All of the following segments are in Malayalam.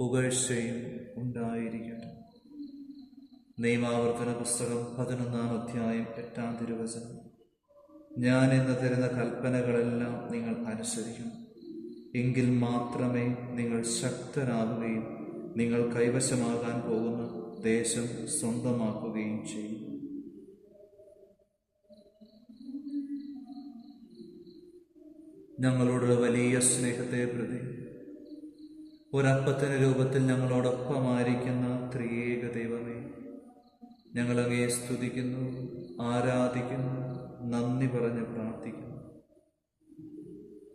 പുകഴ്ചയും ഉണ്ടായിരിക്കട്ടെ. നിയമാവർത്തന പുസ്തകം പതിനൊന്നാം അധ്യായം എട്ടാം തിരുവചനം. ഞാൻ ഇന്ന് തരുന്ന കൽപ്പനകളെല്ലാം നിങ്ങൾ അനുസരിക്കണം. എങ്കിൽ മാത്രമേ നിങ്ങൾ ശക്തരാകുകയും നിങ്ങൾ കൈവശമാകാൻ പോകുന്ന ദേശം സ്വന്തമാക്കുകയും ചെയ്യും. ഞങ്ങളോട് വലിയ സ്നേഹത്തെ പ്രതി ഒരപ്പത്തിന് രൂപത്തിൽ ഞങ്ങളോടൊപ്പമായിരിക്കുന്ന ത്രിയേക ദൈവമേ ഞങ്ങളങ്ങയെ സ്തുതിക്കുന്നു ആരാധിക്കുന്നു നന്ദി പറഞ്ഞ് പ്രാർത്ഥിക്കുന്നു.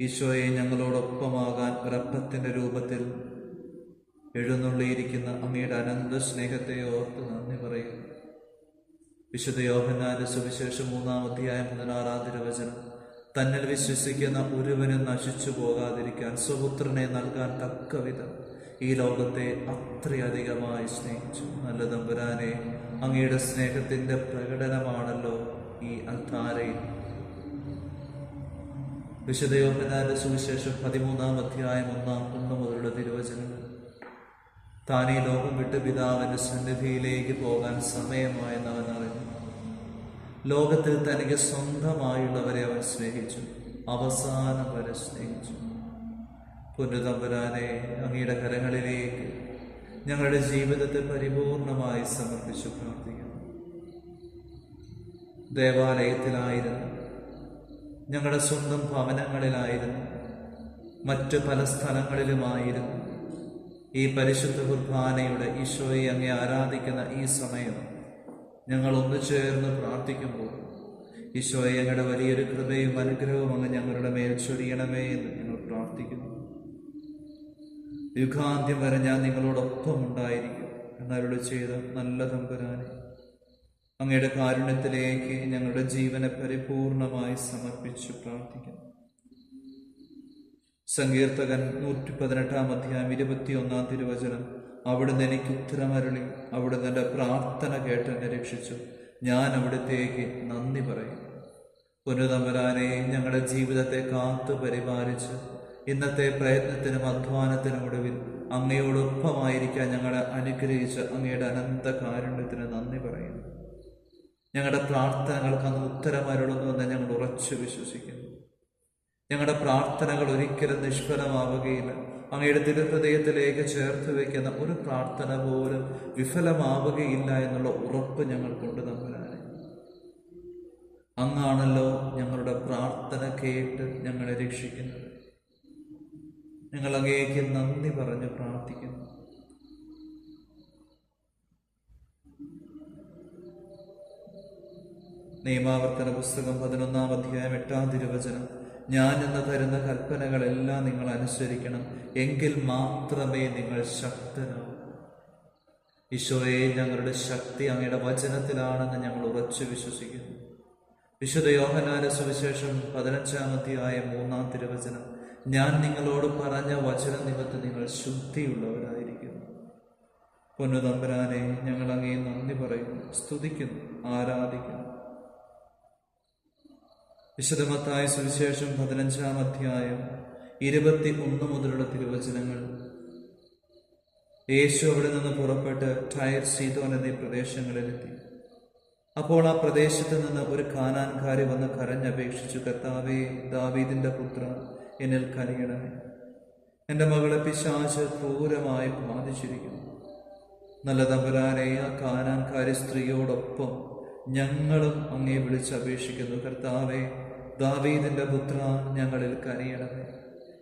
ഈശോയെ ഞങ്ങളോടൊപ്പമാകാൻ ഒരപ്പത്തിന്റെ രൂപത്തിൽ എഴുന്നള്ളിയിരിക്കുന്ന അമ്മയുടെ അനന്ത സ്നേഹത്തെ ഓർത്ത് നന്ദി പറയുന്നു. വിശുദ്ധ യോഹന്നാന്റെ സുവിശേഷം മൂന്നാം അധ്യായം പതിനാറാം തിരുവചനം. തന്നിൽ വിശ്വസിക്കുന്ന ഒരുവനും നശിച്ചു പോകാതിരിക്കാൻ സുപുത്രനെ നൽകാൻ തക്ക വിധം ഈ ലോകത്തെ അത്രയധികമായി സ്നേഹിച്ചു. നല്ല തമ്പുരാനെ അങ്ങയുടെ സ്നേഹത്തിന്റെ പ്രകടനമാണല്ലോ ഈ അൽത്താരയിൽ. വിശുദ്ധ യോഹന്നാന്റെ സുവിശേഷം പതിമൂന്നാം അധ്യായം ഒന്നാം ഒന്ന് മുതലുള്ള തിരുവചനങ്ങൾ. ഈ ലോകം വിട്ട് പിതാവിന്റെ സന്നിധിയിലേക്ക് പോകാൻ സമയമായെന്ന് അവൻ അറിഞ്ഞു. ലോകത്തിൽ തനിക്ക് സ്വന്തമായുള്ളവരെ അവൻ സ്നേഹിച്ചു. അവസാനം വരെ സ്നേഹിച്ചു. പുനതമ്പുരാനെ അങ്ങയുടെ കരങ്ങളിലേക്ക് ഞങ്ങളുടെ ജീവിതത്തെ പരിപൂർണമായി സമർപ്പിച്ചു പ്രാർത്ഥിക്കുന്നു. ദേവാലയത്തിലായിരുന്നു. ഞങ്ങളുടെ സ്വന്തം ഭവനങ്ങളിലായിരുന്നു. മറ്റു പല സ്ഥലങ്ങളിലുമായിരുന്നു. ഈ പരിശുദ്ധ കുർബാനയുടെ ഈശോയെ അങ്ങെ ആരാധിക്കുന്ന ഈ സമയം ഞങ്ങൾ ഒന്നു ചേർന്ന് പ്രാർത്ഥിക്കുമ്പോൾ ഈശോയെ ഞങ്ങളുടെ വലിയൊരു കൃപയും അനുഗ്രഹവും അങ്ങ് ഞങ്ങളുടെ മേൽ ചൊരിയണമേ എന്ന് ഞങ്ങൾ പ്രാർത്ഥിക്കുന്നു. യുഗാന്ത്യം വരെ ഞാൻ നിങ്ങളോടൊപ്പം ഉണ്ടായിരിക്കും എന്നവരോട് ചെയ്ത നല്ല തമ്പുരാനെ അങ്ങയുടെ കാരുണ്യത്തിലേക്ക് ഞങ്ങളുടെ ജീവനെ പരിപൂർണമായി സമർപ്പിച്ചു പ്രാർത്ഥിക്കുന്നു. സങ്കീർത്തകൻ നൂറ്റി പതിനെട്ടാം അധ്യായം ഇരുപത്തിയൊന്നാം തിരുവചനം. അവിടുന്ന് എനിക്ക് ഉത്തരമരുളി. അവിടുന്ന് എന്റെ പ്രാർത്ഥന കേട്ട് എന്നെ രക്ഷിച്ചു. ഞാൻ അവിടുത്തേക്ക് നന്ദി പറയും. പുനതമ്പരാനെ ഞങ്ങളുടെ ജീവിതത്തെ കാത്തു പരിപാലിച്ച് ഇന്നത്തെ പ്രയത്നത്തിനും അധ്വാനത്തിനും ഒടുവിൽ അങ്ങയോടൊപ്പമായിരിക്കാൻ ഞങ്ങളെ അനുഗ്രഹിച്ച് അങ്ങയുടെ അനന്ത കാരുണ്യത്തിന് നന്ദി പറയുന്നു ഞങ്ങളുടെ പ്രാർത്ഥനകൾക്ക് അന്ന് ഉത്തരമരുളുന്നുവെന്ന് ഞങ്ങൾ ഉറച്ചു വിശ്വസിക്കുന്നു. ഞങ്ങളുടെ പ്രാർത്ഥനകൾ ഒരിക്കലും നിഷ്ഫലമാവുകയില്ല. അങ്ങയുടെ തിരുഹൃദയത്തിലേക്ക് ചേർത്ത് വയ്ക്കുന്ന ഒരു പ്രാർത്ഥന പോലും വിഫലമാവുകയില്ല എന്നുള്ള ഉറപ്പ് ഞങ്ങൾക്കുണ്ട് തമ്പുരാനെ അങ്ങാണല്ലോ ഞങ്ങളുടെ പ്രാർത്ഥന കേട്ട് ഞങ്ങളെ രക്ഷിക്കുന്നത്. ഞങ്ങൾ അങ്ങേക്ക് നന്ദി പറഞ്ഞ് പ്രാർത്ഥിക്കുന്നു. നിയമാവർത്തന പുസ്തകം പതിനൊന്നാം അധ്യായം എട്ടാം തിരുവചനം. ഞാൻ ഇന്ന് തരുന്ന കൽപ്പനകളെല്ലാം നിങ്ങൾ അനുസരിക്കണം. എങ്കിൽ മാത്രമേ നിങ്ങൾ ശക്തനാവൂ. ഈശോയെ ഞങ്ങളുടെ ശക്തി അങ്ങയുടെ വചനത്തിലാണെന്ന് ഞങ്ങൾ ഉറച്ചു വിശ്വസിക്കുന്നു. വിശുദ്ധ യോഹനാന സുവിശേഷം പതിനഞ്ചാം അധ്യായം മൂന്നാം തിരുവചനം. ഞാൻ നിങ്ങളോട് പറഞ്ഞ വചന നിമിത്തം നിങ്ങൾ ശുദ്ധിയുള്ളവരായിരിക്കുന്നു. പൊന്നുതമ്പരാനെ ഞങ്ങൾ അങ്ങേ നന്ദി പറയുന്നു സ്തുതിക്കുന്നു ആരാധിക്കുന്നു. വിശദമത്തായ സുവിശേഷം പതിനഞ്ചാം അധ്യായം ഇരുപത്തി ഒന്ന് മുതലുള്ള തിരുവചനങ്ങൾ. യേശു അവിടെ നിന്ന് പുറപ്പെട്ട് ടയർ സീതോൻ എന്നീ പ്രദേശങ്ങളിലെത്തി. അപ്പോൾ ആ പ്രദേശത്ത് നിന്ന് ഒരു കാനാൻകാരി വന്ന് കരഞ്ഞപേക്ഷിച്ചു കർത്താവേ ദാവീദിന്റെ പുത്ര എന്നിൽ കനിയണമേ. എന്റെ മകളെ പിശാച് ക്രൂരമായി ബാധിച്ചിരിക്കുന്നു. നല്ല തമ്പുരാനെ ആ കാനാൻകാരി സ്ത്രീയോടൊപ്പം ഞങ്ങളും അങ്ങേ വിളിച്ചപേക്ഷിക്കുന്നു കർത്താവെ ദാവീദിന്റെ പുത്ര ഞങ്ങളിൽ കനിയണമേ.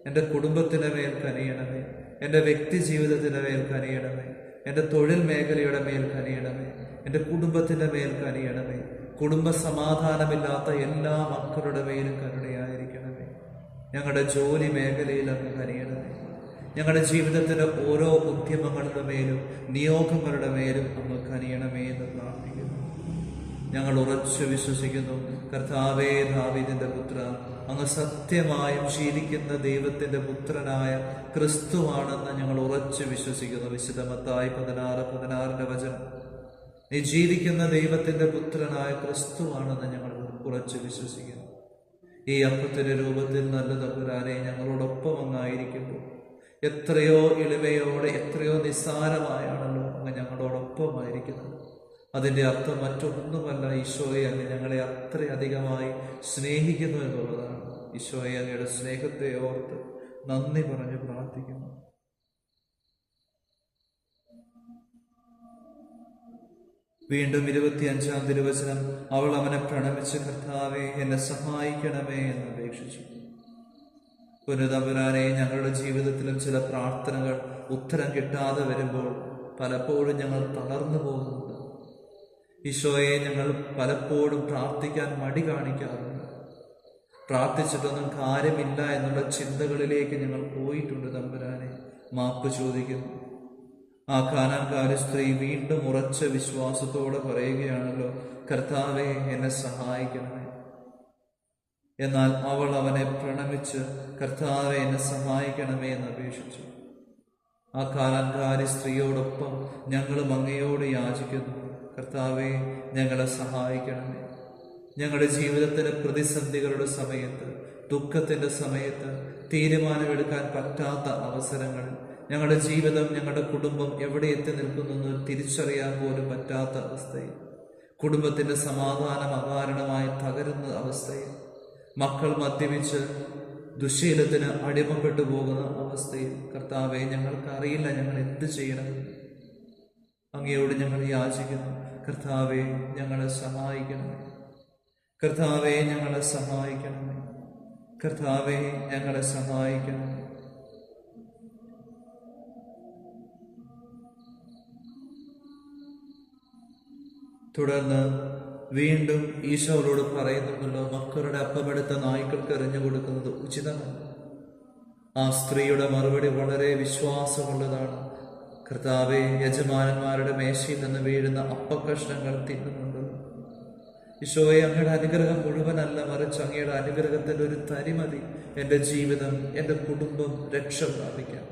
എന്റെ കുടുംബത്തിന്റെ മേൽ കനിയണമേ. എന്റെ വ്യക്തി ജീവിതത്തിന്റെ മേൽ കനിയണമേ. എന്റെ തൊഴിൽ മേഖലയുടെ മേൽ കനിയണമേ. എന്റെ കുടുംബത്തിന്റെ മേൽ കനിയണമേ. കുടുംബ സമാധാനമില്ലാത്ത എല്ലാ മക്കളുടെ മേലും കരുണയായിരിക്കണമേ. ഞങ്ങളുടെ ജോലി മേഖലയിൽ അങ്ങ് കനിയണമേ. ഞങ്ങളുടെ ജീവിതത്തിന്റെ ഓരോ ഉദ്യമങ്ങളുടെ മേലും നിയോഗങ്ങളുടെ മേലും അങ്ങ് കനിയണമേ എന്ന് പ്രാർത്ഥിക്കുന്നു. ഞങ്ങൾ ഉറച്ചു വിശ്വസിക്കുന്നു. കർത്താവേ ദാവിദിന്റെ പുത്ര അങ്ങ് സത്യമായും ശീലിക്കുന്ന ദൈവത്തിന്റെ പുത്രനായ ക്രിസ്തുവാണെന്ന് ഞങ്ങൾ ഉറച്ചു വിശ്വസിക്കുന്നു. വിശുദ്ധമത്തായി പതിനാറ് പതിനാറിന്റെ വചനം. നീ ജീവിക്കുന്ന ദൈവത്തിന്റെ പുത്രനായ ക്രിസ്തുവാണെന്ന് ഞങ്ങൾ ഉറച്ചു വിശ്വസിക്കുന്നു. ഈ അപ്പത്തിന്റെ രൂപത്തിൽ നല്ല തമ്പുരാനെ ഞങ്ങളോടൊപ്പം അങ്ങായിരിക്കുമ്പോൾ എത്രയോ എളിമയോടെ എത്രയോ നിസ്സാരമായാണല്ലോ അങ്ങ് ഞങ്ങളോടൊപ്പമായിരിക്കുന്നത്. അതിന്റെ അർത്ഥം മറ്റൊന്നുമല്ല ഈശോയെ അങ്ങ് ഞങ്ങളെ അത്രയധികമായി സ്നേഹിക്കുന്നു എന്നുള്ളതാണ്. ഈശോയെ അങ്ങയുടെ സ്നേഹത്തെ ഓർത്ത് നന്ദി പറഞ്ഞ് പ്രാർത്ഥിക്കുന്നു. വീണ്ടും ഇരുപത്തിയഞ്ചാം തിരുവചനം അവൾ അവനെ പ്രണമിച്ച് കർത്താവെ എന്നെ സഹായിക്കണമേ എന്ന് അപേക്ഷിച്ചു. പുനതമ്പുരാനെ ഞങ്ങളുടെ ജീവിതത്തിലും ചില പ്രാർത്ഥനകൾ ഉത്തരം കിട്ടാതെ വരുമ്പോൾ പലപ്പോഴും ഞങ്ങൾ തളർന്നു പോകുന്നുണ്ട് ഈശോയെ ഞങ്ങൾ പലപ്പോഴും പ്രാർത്ഥിക്കാൻ മടി കാണിക്കാറുണ്ട്. പ്രാർത്ഥിച്ചിട്ടൊന്നും കാര്യമില്ല എന്നുള്ള ചിന്തകളിലേക്ക് ഞങ്ങൾ പോയിട്ടുണ്ട് തമ്പുരാനെ. മാപ്പ് ചോദിക്കുന്നു. ആ കാനാൻകാരി സ്ത്രീ വീണ്ടും ഉറച്ച വിശ്വാസത്തോടെ പറയുകയാണല്ലോ കർത്താവെ എന്നെ സഹായിക്കണമേ. എന്നാൽ അവൾ അവനെ പ്രണമിച്ച് കർത്താവെ എന്നെ സഹായിക്കണമേ എന്ന് അപേക്ഷിച്ചു. ആ കാലാൻകാരി സ്ത്രീയോടൊപ്പം ഞങ്ങളും അങ്ങയോട് യാചിക്കുന്നു. കർത്താവെ ഞങ്ങളെ സഹായിക്കണമേ. ഞങ്ങളുടെ ജീവിതത്തിലെ പ്രതിസന്ധികളുടെ സമയത്ത് ദുഃഖത്തിന്റെ സമയത്ത് തീരുമാനമെടുക്കാൻ പറ്റാത്ത അവസരങ്ങൾ ഞങ്ങളുടെ ജീവിതം ഞങ്ങളുടെ കുടുംബം എവിടെ എത്തി നിൽക്കുന്നെന്ന് തിരിച്ചറിയാൻ പോലും പറ്റാത്ത അവസ്ഥയിൽ കുടുംബത്തിന്റെ സമാധാനം അകാരണമായി തകരുന്ന അവസ്ഥയിൽ മക്കൾ മദ്യപിച്ച് ദുശീലത്തിന് അടിമപ്പെട്ടു പോകുന്ന അവസ്ഥയിൽ. കർത്താവെ ഞങ്ങൾക്ക് അറിയില്ല ഞങ്ങൾ എന്ത് ചെയ്യണമെന്ന്. അങ്ങയോട് ഞങ്ങൾ യാചിക്കുന്നു. കർത്താവെ ഞങ്ങളെ സഹായിക്കണമേ. കർത്താവെ ഞങ്ങളെ സഹായിക്കണമേ. കർത്താവെ ഞങ്ങളെ സഹായിക്കണം തുടർന്ന് വീണ്ടും ഈശോയോട് പറയുന്നുണ്ടല്ലോ മക്കളുടെ അപ്പമെടുത്ത നായ്ക്കൾക്ക് എറിഞ്ഞു കൊടുക്കുന്നത് ഉചിതമാണ് ആ സ്ത്രീയുടെ മറുപടി വളരെ വിശ്വാസമുള്ളതാണ്. കർത്താവെ യജമാനന്മാരുടെ മേശയിൽ നിന്ന് വീഴുന്ന അപ്പക്കഷ്ണങ്ങൾ തിന്നുന്നുണ്ട് ഈശോയെ അങ്ങയുടെ അനുഗ്രഹം മുഴുവനല്ല മറിച്ച് അങ്ങയുടെ അനുഗ്രഹത്തിന്റെ ഒരു തരിമതി എന്റെ ജീവിതം എന്റെ കുടുംബം രക്ഷ പ്രാപിക്കാം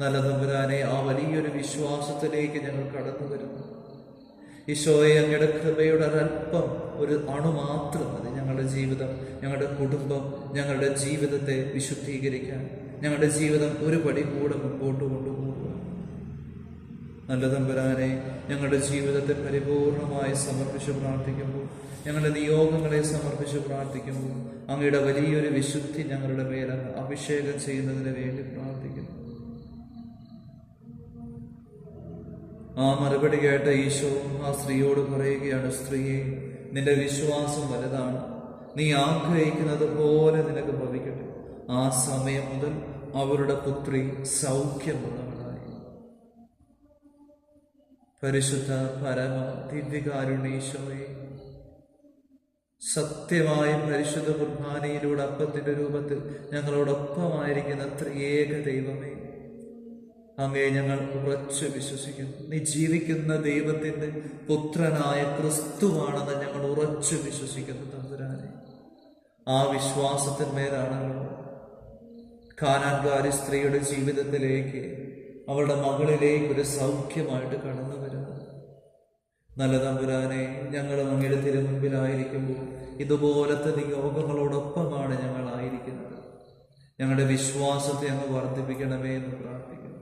നല്ല തമ്പുരാനെ ആ വലിയൊരു വിശ്വാസത്തിലേക്ക് ഞങ്ങൾ കടന്നു വരുന്നു. ഈശോയെ അങ്ങയുടെ കൃപയുടെ ഒരല്പം ഒരു അണു മാത്രം മതി ഞങ്ങളുടെ ജീവിതം ഞങ്ങളുടെ കുടുംബം ഞങ്ങളുടെ ജീവിതത്തെ വിശുദ്ധീകരിക്കാൻ. ഞങ്ങളുടെ ജീവിതം ഒരു പടി കൂടെ മുമ്പോട്ട് കൊണ്ടുപോകുക നല്ല തമ്പുരാനെ ഞങ്ങളുടെ ജീവിതത്തെ പരിപൂർണമായി സമർപ്പിച്ച് പ്രാർത്ഥിക്കുമ്പോൾ ഞങ്ങളുടെ നിയോഗങ്ങളെ സമർപ്പിച്ച് പ്രാർത്ഥിക്കുമ്പോൾ അങ്ങയുടെ വലിയൊരു വിശുദ്ധി ഞങ്ങളുടെ മേൽ അഭിഷേകം ചെയ്യുന്നതിന് വേണ്ടി പ്രാർത്ഥിക്കുന്നു. ആ മറുപടി കേട്ട ഈശോ ആ സ്ത്രീയോട് പറയുകയാണ് സ്ത്രീയെ നിന്റെ വിശ്വാസം വലുതാണ്. നീ ആഗ്രഹിക്കുന്നത് പോലെ നിനക്ക് ഭവിക്കട്ടെ. ആ സമയം മുതൽ അവരുടെ പുത്രി സൗഖ്യമുള്ളവളായി പരിശുദ്ധ പരമ ദിവ്യകാരുണീശോയെ സത്യമായും പരിശുദ്ധ കുർബാനയിലൂടെ അപ്പത്തിന്റെ രൂപത്തിൽ ഞങ്ങളോടൊപ്പമായിരിക്കുന്ന ത്രിയേക ദൈവമേ അങ്ങേ ഞങ്ങൾ ഉറച്ചു വിശ്വസിക്കുന്നു. നീ ജീവിക്കുന്ന ദൈവത്തിന്റെ പുത്രനായ ക്രിസ്തുവാണെന്ന് ഞങ്ങൾ ഉറച്ചു വിശ്വസിക്കുന്നു തമ്പുരാനെ. ആ വിശ്വാസത്തിന്മേലാണല്ലോ കാനാൻകാരി സ്ത്രീയുടെ ജീവിതത്തിലേക്ക് അവളുടെ മകളിലേക്ക് ഒരു സൗഖ്യമായിട്ട് കടന്നു നല്ല തമ്പുരാനെ ഞങ്ങൾ അങ്ങയുടെ തിരുമുൻപിലായിരിക്കുമ്പോൾ ഇതുപോലത്തെ നിയോഗങ്ങളോടൊപ്പമാണ് ഞങ്ങളായിരിക്കുന്നത് ഞങ്ങളുടെ വിശ്വാസത്തെ അങ്ങ് വർദ്ധിപ്പിക്കണമേ എന്ന് പ്രാർത്ഥിക്കുന്നു.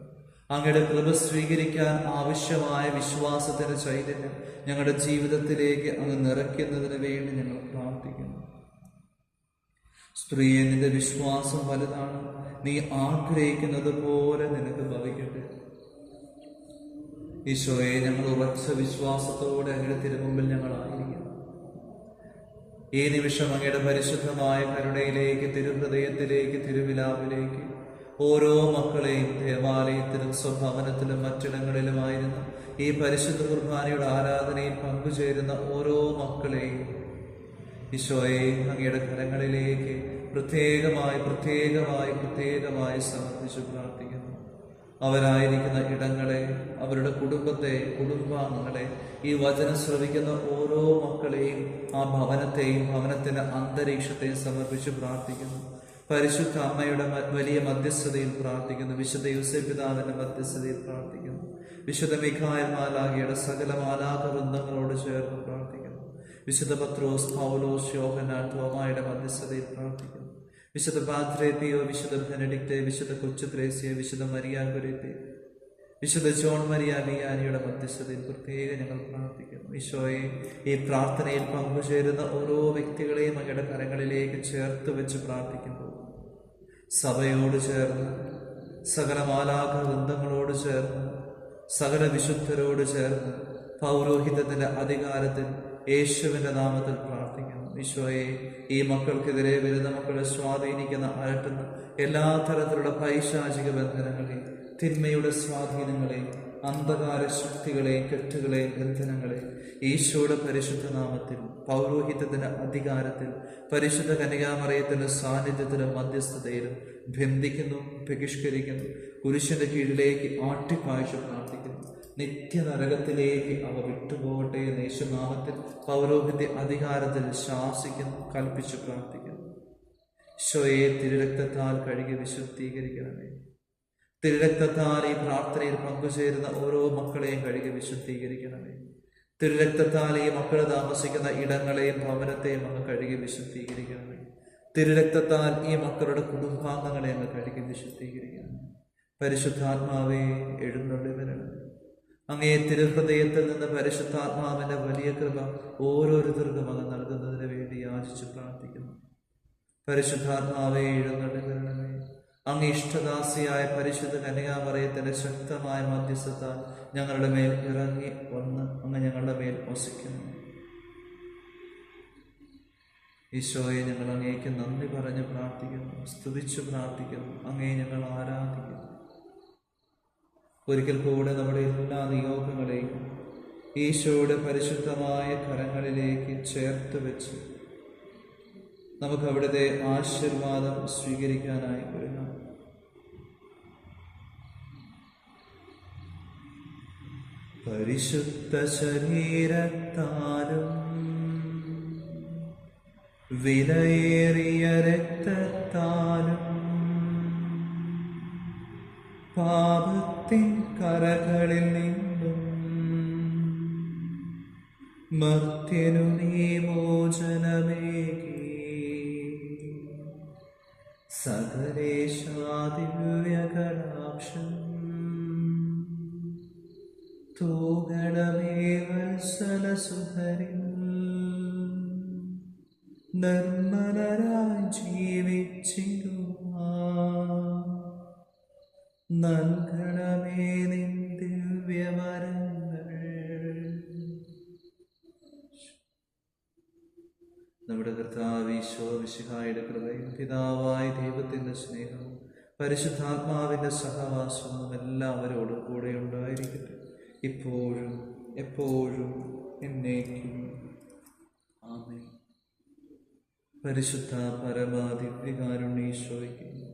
അങ്ങയുടെ കൃപ സ്വീകരിക്കാൻ ആവശ്യമായ വിശ്വാസത്തിന്റെ ചൈതന്യം ഞങ്ങളുടെ ജീവിതത്തിലേക്ക് അങ്ങ് നിറയ്ക്കുന്നതിന് വേണ്ടി ഞങ്ങൾ പ്രാർത്ഥിക്കുന്നു. സ്ത്രീയെ നിന്റെ വിശ്വാസം വലുതാണ്. നീ ആഗ്രഹിക്കുന്നത് പോലെ നിനക്ക് ഭവിക്കട്ടെ. ഈശോയെ ഞങ്ങൾ ഉറച്ച വിശ്വാസത്തോടെ അങ്ങയുടെ തിരുമുമ്പിൽ ഞങ്ങളായിരിക്കുന്നു ഈ നിമിഷം അങ്ങയുടെ പരിശുദ്ധമായ കരുണയിലേക്ക് തിരുഹൃദയത്തിലേക്ക് തിരുവിലാവിലേക്ക് ഓരോ മക്കളെയും ദേവാലയത്തിലും സ്വഭവനത്തിലും മറ്റിടങ്ങളിലുമായിരുന്നു ഈ പരിശുദ്ധ കുർബാനയുടെ ആരാധനയിൽ പങ്കുചേരുന്ന ഓരോ മക്കളെയും ഈശോയെ അങ്ങയുടെ കരങ്ങളിലേക്ക് പ്രത്യേകമായി പ്രത്യേകമായി പ്രത്യേകമായി സമർപ്പിച്ചു പ്രാർത്ഥിക്കുന്നു. അവരായിരിക്കുന്ന ഇടങ്ങളെ അവരുടെ കുടുംബത്തെ കുടുംബാംഗങ്ങളെ. ഈ വചനം ശ്രവിക്കുന്ന ഓരോ മക്കളെയും ആ ഭവനത്തെയും ഭവനത്തിന്റെ അന്തരീക്ഷത്തെയും സമർപ്പിച്ച് പ്രാർത്ഥിക്കുന്നു. പരിശുദ്ധ അമ്മയുടെ വലിയ മധ്യസ്ഥതയിൽ പ്രാർത്ഥിക്കുന്നു. വിശുദ്ധ യൂസഫ് പിതാവിന്റെ മധ്യസ്ഥതയിൽ പ്രാർത്ഥിക്കുന്നു. വിശുദ്ധ മിഖായമാലാകിയുടെ സകല മാലാഖ വൃന്ദങ്ങളോട് ചേർന്ന് പ്രാർത്ഥിക്കുന്നു. വിശുദ്ധ പത്രോസ് പൗലോസ് യോഹനാൻ തോമായുടെ മധ്യസ്ഥതയിൽ പ്രാർത്ഥിക്കുന്നു. വിശുദ്ധ പാദ്രേപ്പിയോ വിശുദ്ധ ബെനഡിക്റ്റ് വിശുദ്ധ കൊച്ചു ത്രേസ്യ വിശുദ്ധ മരിയ ഗുരേപ്പി വിശുദ്ധ ജോൺ മരിയ വിയാനിയുടെ മധ്യസ്ഥതയിൽ പ്രത്യേകം ഞങ്ങൾ പ്രാർത്ഥിക്കുന്നു. ഈശോയെ ഈ പ്രാർത്ഥനയിൽ പങ്കുചേരുന്ന ഓരോ വ്യക്തികളെയും അങ്ങയുടെ കരങ്ങളിലേക്ക് ചേർത്ത് വെച്ച് പ്രാർത്ഥിക്കുന്നു സഭയോട് ചേർന്ന് സകല മാലാഖ വൃന്ദങ്ങളോട് ചേർന്ന് സകല വിശുദ്ധരോട് ചേർന്ന് പൗരോഹിതത്തിന്റെ അധികാരത്തിൽ യേശുവിന്റെ നാമത്തിൽ ഈശോയെ ഈ മക്കൾക്കെതിരെ വരുന്ന മക്കളെ സ്വാധീനിക്കുന്ന അലട്ടുന്ന എല്ലാ തരത്തിലുള്ള പൈശാചിക ബന്ധനങ്ങളെ തിന്മയുടെ സ്വാധീനങ്ങളെ അന്ധകാര ശക്തികളെ കെട്ടുകളെ ബന്ധനങ്ങളെ ഈശോയുടെ പരിശുദ്ധ നാമത്തിൽ പൗരോഹിത്യത്തിന്റെ അധികാരത്തിൽ പരിശുദ്ധ കന്യകാമറയത്തിന്റെ സാന്നിധ്യത്തിലും മധ്യസ്ഥതയിലും ബന്ധിക്കുന്നു ബഹിഷ്കരിക്കുന്നു കുരിശിന്റെ കീഴിലേക്ക് ആട്ടിപ്പാഴ്ച പ്രാർത്ഥിക്കുന്നു. നിത്യനരകത്തിലേക്ക് അവ വിട്ടുപോകട്ടെ എന്ന് യേശുനാമത്തിൽ പൗരോഹിത്യ അധികാരത്തിൽ ശാസിക്കുന്നു കൽപ്പിച്ചു പ്രാർത്ഥിക്കുന്നു. ഈശോയെ തിരുരക്തത്താൽ കഴുകി വിശുദ്ധീകരിക്കണമേ. തിരുരക്തത്താൽ ഈ പ്രാർത്ഥനയിൽ പങ്കുചേരുന്ന ഓരോ മക്കളെയും കഴുകി വിശുദ്ധീകരിക്കണമേ. തിരുരക്തത്താൽ ഈ മക്കൾ താമസിക്കുന്ന ഇടങ്ങളെയും ഭവനത്തെയും അങ്ങ് കഴുകി വിശുദ്ധീകരിക്കണമേ. തിരുരക്തത്താൽ ഈ മക്കളുടെ കുടുംബാംഗങ്ങളെ അങ്ങ് കഴുകി വിശുദ്ധീകരിക്കണം പരിശുദ്ധാത്മാവേ എഴുന്നള്ളി വരണമേ. അങ്ങേ തിരുഹൃദയത്തിൽ നിന്ന് പരിശുദ്ധാത്മാവിന്റെ വലിയ കൃപ ഓരോരുത്തർക്കും അത് നൽകുന്നതിന് വേണ്ടി യാചിച്ചു പ്രാർത്ഥിക്കുന്നു. പരിശുദ്ധാത്മാവേ എഴുന്നള്ളി വരണമേ അങ്ങ് ഇഷ്ടദാസിയായ പരിശുദ്ധ കന്യകാമറയത്തിന്റെ ശക്തമായ മധ്യസ്ഥത ഞങ്ങളുടെ മേൽ ഇറങ്ങി വന്ന് അങ്ങ് ഞങ്ങളുടെ മേൽ വസിക്കുന്നു. ഈശോയെ ഞങ്ങൾ അങ്ങേക്ക് നന്ദി പറഞ്ഞ് പ്രാർത്ഥിക്കുന്നു സ്തുതിച്ചു പ്രാർത്ഥിക്കുന്നു അങ്ങേ ഞങ്ങൾ ആരാധിക്കുന്നു. ഒരിക്കൽ കൂടെ നമ്മുടെ എല്ലാ നിയോഗങ്ങളെയും ഈശോയുടെ പരിശുദ്ധമായ കരങ്ങളിലേക്ക് ചേർത്ത് വെച്ച് നമുക്ക് അവിടുത്തെ ആശീർവാദം സ്വീകരിക്കാനായി ഒരുങ്ങാം. പരിശുദ്ധ ശരീരത്താലും വിലയേറിയ രക്തത്താലും പാപത്തിൻ കറകളിൽ നിന്നും നീ മോചനമേകി സകലേശാദിവ്യകടാക്ഷം തൂഗണമേ നിർമ്മലരായി ജീവിച്ചിടുവാ നൽകണമേ നിൻ ദിവ്യവരങ്ങൾ. നമ്മുടെ കർത്താവ് ഈശോ വിശുഹായുടെ കൃപയും പിതാവായ ദൈവത്തിന്റെ സ്നേഹവും പരിശുദ്ധാത്മാവിന്റെ സഹവാസവും എല്ലാവരോടും കൂടെ ഉണ്ടായിരിക്കട്ടെ. ഇപ്പോഴും എപ്പോഴും എന്നേക്കും. ആമേ പരിശുദ്ധ പരമാദിവ്യകാരുണ്യീശോയ്ക്ക്